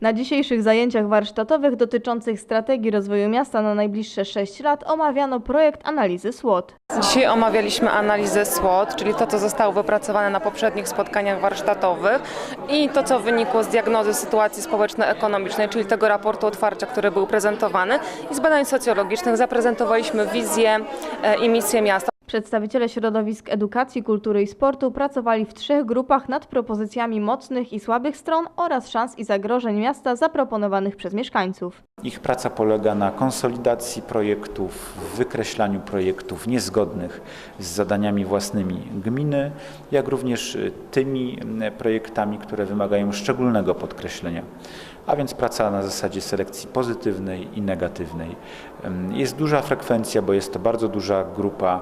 Na dzisiejszych zajęciach warsztatowych dotyczących strategii rozwoju miasta na najbliższe 6 lat omawiano projekt analizy SWOT. Dzisiaj omawialiśmy analizę SWOT, czyli to, co zostało wypracowane na poprzednich spotkaniach warsztatowych i to, co wynikło z diagnozy sytuacji społeczno-ekonomicznej, czyli tego raportu otwarcia, który był prezentowany i z badań socjologicznych zaprezentowaliśmy wizję e, i misję miasta. Przedstawiciele środowisk edukacji, kultury i sportu pracowali w trzech grupach nad propozycjami mocnych i słabych stron oraz szans i zagrożeń miasta zaproponowanych przez mieszkańców. Ich praca polega na konsolidacji projektów, wykreślaniu projektów niezgodnych z zadaniami własnymi gminy, jak również y, tymi y, projektami, które wymagają szczególnego podkreślenia. A więc praca na zasadzie selekcji pozytywnej i negatywnej. Jest duża frekwencja, bo jest to bardzo duża grupa.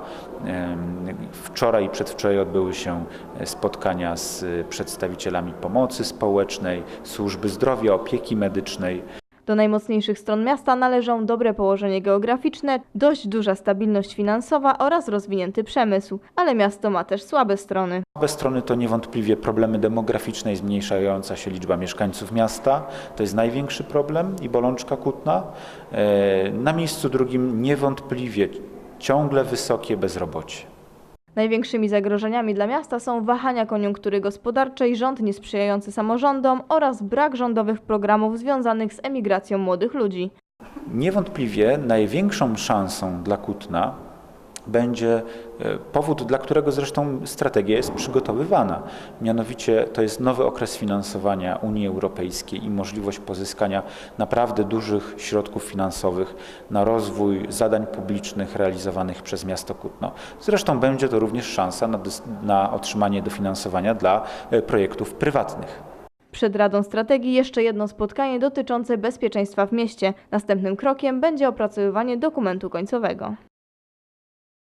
Wczoraj i przedwczoraj odbyły się e, spotkania z y, przedstawicielami pomocy społecznej, służby zdrowia, opieki medycznej. Do najmocniejszych stron miasta należą dobre położenie geograficzne, dość duża stabilność finansowa oraz rozwinięty przemysł, ale miasto ma też słabe strony. Słabe strony to niewątpliwie problemy demograficzne i zmniejszająca się liczba mieszkańców miasta. To jest największy problem i bolączka kutna. E, Na miejscu drugim niewątpliwie ciągle wysokie bezrobocie. Największymi zagrożeniami dla miasta są wahania koniunktury gospodarczej, rząd niesprzyjający samorządom oraz brak rządowych programów związanych z emigracją młodych ludzi. Niewątpliwie największą szansą dla Kutna będzie e, powód, dla którego zresztą strategia jest przygotowywana. Mianowicie to jest nowy okres finansowania Unii Europejskiej i możliwość pozyskania naprawdę dużych środków finansowych na rozwój zadań publicznych realizowanych przez miasto Kutno. Zresztą będzie to również szansa na, na otrzymanie dofinansowania dla e, projektów prywatnych. Przed Radą Strategii jeszcze jedno spotkanie dotyczące bezpieczeństwa w mieście. Następnym krokiem będzie opracowywanie dokumentu końcowego.